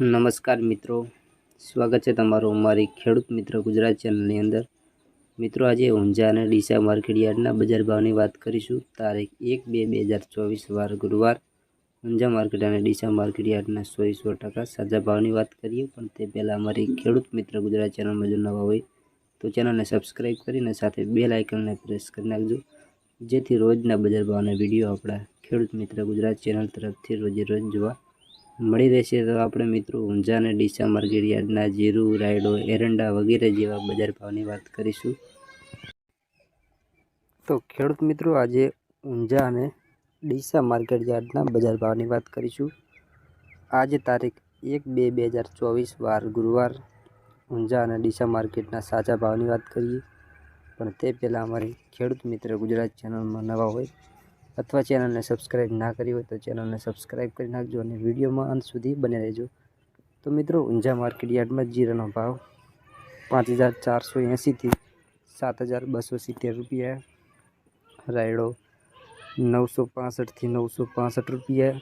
નમસ્કાર મિત્રો. સ્વાગત છે તમારું અમારી ખેડૂત મિત્ર ગુજરાત ચેનલની અંદર. મિત્રો, આજે ઊંઝા અને ડીસા માર્કેટયાર્ડના બજાર ભાવની વાત કરીશું. તારીખ એક બે બે હજાર ચોવીસ, વાર ગુરુવાર. ઊંઝા માર્કેટ અને ડીસા માર્કેટયાર્ડના સો સો ટકા સાજા ભાવની વાત કરીએ. પણ તે પહેલાં અમારી ખેડૂત મિત્ર ગુજરાત ચેનલમાં જો નવા હોય, તો ચેનલને સબસ્ક્રાઈબ કરીને સાથે બે લાઇકનને પ્રેસ કરી નાખજો. જેથી રોજના બજાર ભાવના વીડિયો આપણા ખેડૂત મિત્ર ગુજરાત ચેનલ તરફથી રોજે રોજ જોવા મળી રહેશે તો આપણે મિત્રો ઊંઝા અને ડીસા માર્કેટ યાર્ડના જીરું, રાયડો, એરંડા વગેરે જેવા બજાર ભાવની વાત કરીશું. તો ખેડૂત મિત્રો, આજે ઊંઝા અને ડીસા માર્કેટ યાર્ડના બજાર ભાવની વાત કરીશું. આજે તારીખ એક બે બે હજાર ચોવીસ, વાર ગુરુવાર ઊંઝા અને ડીસા માર્કેટના સાચા ભાવની વાત કરીએ. પણ તે પહેલાં અમારી ખેડૂત મિત્ર ગુજરાત ચેનલમાં નવા હોય અથવા ચેનલને સબસ્ક્રાઈબ ના કરી હોય તો ચેનલને સબસ્ક્રાઈબ કરી નાખજો અને વિડીયોમાં અંત સુધી બને રહેજો. તો મિત્રો, ઊંઝા માર્કેટ યાર્ડમાં જીરાનો ભાવ પાંચ હજાર ચારસો એંસીથી સાત હજાર બસો સિત્તેર રૂપિયા, રાયડો નવસો પાસઠથી નવસો પાસઠ રૂપિયા,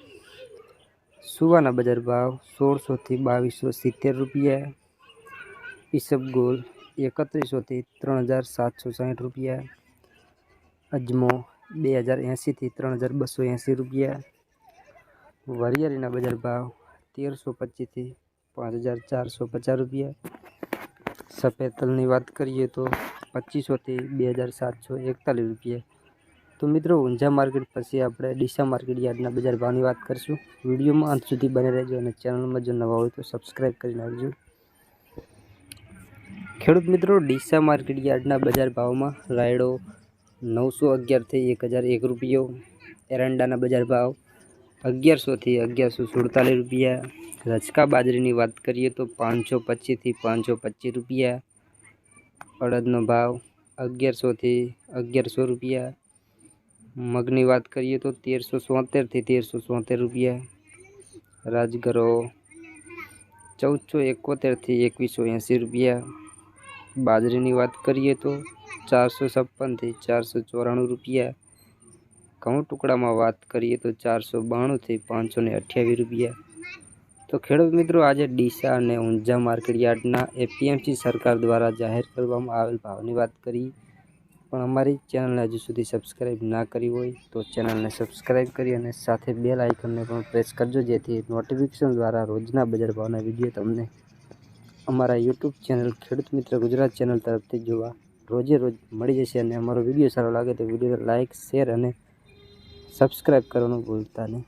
સુવાના બજાર ભાવ સોળસોથી બાવીસો સિત્તેર રૂપિયા, ઈસબગોલ એકત્રીસોથી ત્રણ હજાર સાતસો સાઠ રૂપિયા, અજમો બે હજાર એંસીથી ત્રણ હજાર બસો એંસી રૂપિયા. વરિયાળીના બજાર ભાવ તેરસો પચીસથી પાંચ હજાર ચારસો પચાસ રૂપિયા. સફેદ તલની વાત કરીએ તો પચીસોથી બે હજાર સાતસો એકતાલીસ રૂપિયા. તો મિત્રો, ઊંઝા માર્કેટ પછી આપણે ડીસા માર્કેટ યાર્ડના બજાર ભાવની વાત કરીશું. વિડીયોમાં અંત સુધી બને રહેજો અને ચેનલમાં જો નવા હોય તો સબસ્ક્રાઈબ કરી નાખજો. ખેડૂત મિત્રો, ડીસા માર્કેટ યાર્ડના બજાર ભાવમાં રાયડો નવસો અગિયારથી એક હજાર એક રૂપિયો એરંડાના બજાર ભાવ અગિયારસોથી અગિયારસો સુડતાલીસ રૂપિયા રચકા બાજરીની વાત કરીએ તો પાંચસો પચીસથી પાંચસો પચીસ રૂપિયા અડદનો ભાવ અગિયારસોથી અગિયારસો રૂપિયા મગની વાત કરીએ તો તેરસો સોતેરથી તેરસો સોતેર રૂપિયા રાજગરો ચૌદસો એકોતેરથી એકવીસો એંસી રૂપિયા બાજરીની વાત કરીએ તો ચારસો છપ્પનથી ચારસો ચોરાણું રૂપિયા. ઘઉં ટુકડામાં વાત કરીએ તો ચારસો બાણુંથી પાંચસો ને અઠ્યાવીસ રૂપિયા. તો ખેડૂત મિત્રો, આજે ડીસા અને ઊંઝા માર્કેટ યાર્ડના એપીએમસી સરકાર દ્વારા જાહેર કરવામાં આવેલ ભાવની વાત કરી પણ અમારી ચેનલને હજુ સુધી સબસ્ક્રાઈબ ના કરી હોય તો ચેનલને સબસ્ક્રાઈબ કરી અને સાથે બેલ આઇકનને પણ પ્રેસ કરજો, જેથી નોટિફિકેશન દ્વારા રોજના બજાર ભાવના વીડિયો તમને અમારા યુટ્યુબ ચેનલ ખેડૂત મિત્ર ગુજરાત ચેનલ તરફથી જોવા રોજે રોજ મળી જશે અને અમારો વીડિયો સારો લાગે તો વીડિયો લાઇક શેર અને સબસ્ક્રાઈબ કરવાનું ભૂલતા નહીં.